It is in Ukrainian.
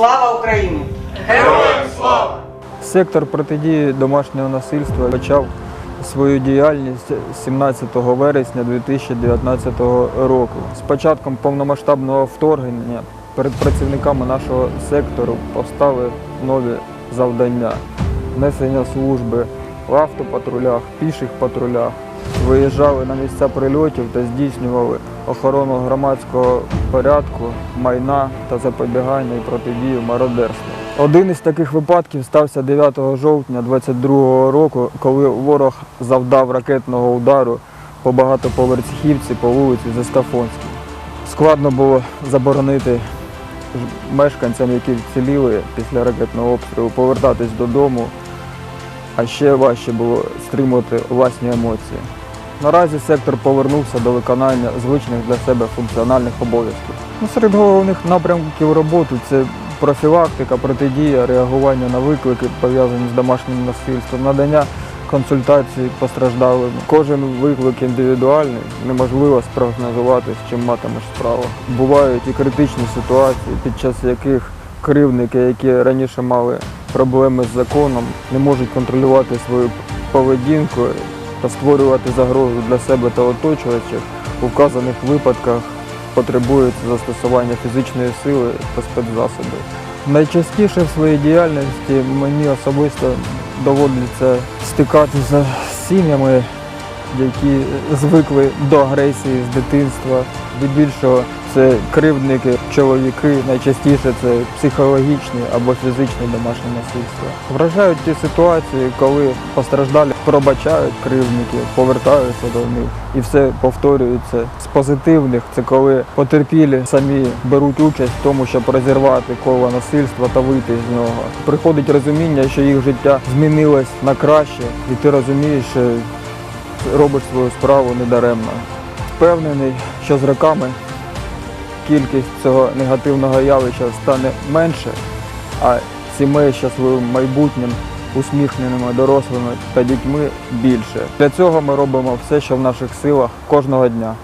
Слава Україні! Героям слава! Сектор протидії домашнього насильства почав свою діяльність 17 вересня 2019 року. З початком повномасштабного вторгнення перед працівниками нашого сектору постали нові завдання несення служби в автопатрулях, піших патрулях. Виїжджали на місця прильотів та здійснювали охорону громадського порядку, майна та запобігання і протидію мародерству. Один із таких випадків стався 9 жовтня 2022 року, коли ворог завдав ракетного удару по багатоповерхівці по вулиці Застафонській. Складно було заборонити мешканцям, які вціліли після ракетного обстрілу, повертатись додому, а ще важче було стримувати власні емоції. Наразі сектор повернувся до виконання звичних для себе функціональних обов'язків. Ну, серед головних напрямків роботи це профілактика, протидія, реагування на виклики, пов'язані з домашнім насильством, надання консультацій постраждалим. Кожен виклик індивідуальний, неможливо спрогнозувати, з чим матимеш справу. Бувають і критичні ситуації, під час яких кривники, які раніше мали проблеми з законом, не можуть контролювати свою поведінку та створювати загрозу для себе та оточуючих, у вказаних випадках потребується застосування фізичної сили та спецзасобів. Найчастіше в своїй діяльності мені особисто доводиться стикатися з сім'ями, які звикли до агресії з дитинства. Здебільшого це кривдники, чоловіки, найчастіше це психологічні або фізичні домашні насильства. Вражають ті ситуації, коли постраждалі пробачають кривдників, повертаються до них і все повторюється. З позитивних це коли потерпілі самі беруть участь в тому, щоб розірвати коло насильства та вийти з нього. Приходить розуміння, що їх життя змінилось на краще, і ти розумієш, що робиш свою справу недаремно. Впевнений, що з роками кількість цього негативного явища стане менше, а сімей щасливим майбутнім, усміхненими дорослими та дітьми більше. Для цього ми робимо все, що в наших силах кожного дня.